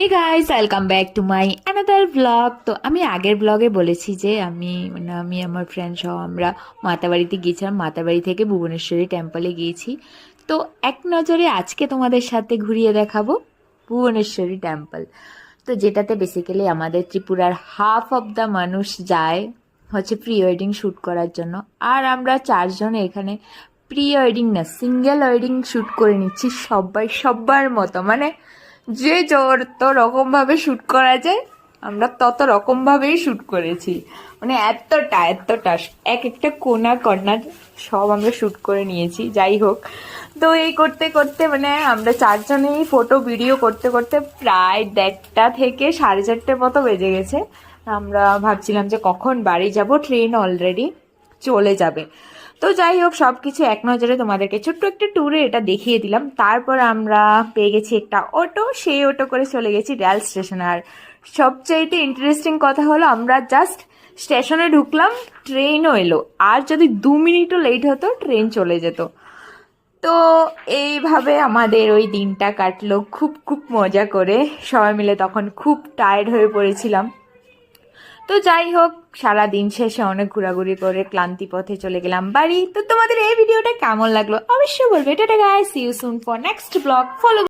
Hey guys welcome back to my another blog তো আমি আগের ব্লগে বলেছি যে আমি মানে আমি আমার ফ্রেন্ড সহ আমরা মাতাবাড়িতে গিয়েছিলাম মাতাবাড়ি থেকে ভুবনেশ্বরী টেম্পলে গিয়েছি। তো এক নজরে আজকে তোমাদের সাথে ঘুরিয়ে দেখাবো ভুবনেশ্বরী টেম্পল তো যেটাতে বেসিক্যালি আমাদের ত্রিপুরার হাফ অফ দ্য মানুষ যায় হচ্ছে প্রি ওয়েডিং শ্যুট করার জন্য। আর আমরা চারজন এখানে প্রি ওয়েডিং না সিঙ্গেল ওয়েডিং শ্যুট করে নিচ্ছি সবাই, সবার মতো। মানে যে যত রকমভাবে শ্যুট করা যায়, আমরা তত রকমভাবেই শ্যুট করেছি। মানে এতটা এতটা, এক একটা কোনা কর্নার সব আমরা শ্যুট করে নিয়েছি, যাই হোক। তো এই করতে করতে মানে আমরা চারজনেই ফটো ভিডিও করতে করতে প্রায় দেড়টা থেকে সাড়ে চারটের মতো বেজে গেছে। আমরা ভাবছিলাম যে কখন বাড়ি যাব ট্রেন অলরেডি চলে যাবে। তো যাই হোক সব কিছু এক নজরে তোমাদেরকে ছোট্ট একটা ট্যুরে এটা দেখিয়ে দিলাম। তারপর আমরা পেয়ে গেছি একটা অটো সেই অটো করে চলে গেছি রেল স্টেশন আর। সবচাইতে ইন্টারেস্টিং কথা হলো, আমরা জাস্ট স্টেশনে ঢুকলাম ট্রেনও এলো। আর যদি দু মিনিটও লেট হতো ট্রেন চলে যেত। তো এইভাবে আমাদের ওই দিনটা কাটলো। খুব খুব মজা করে। সবাই মিলে তখন খুব টায়ার্ড হয়ে পড়েছিলাম। তো যাই হোক সারা দিন শেষে অনেক ঘোরাঘুরি করে ক্লান্তি পথে চলে গেলাম বাড়ি। তো তোমাদের এই ভিডিওটা কেমন লাগল অবশ্যই বলবে। এটা guys see you soon for next blog follow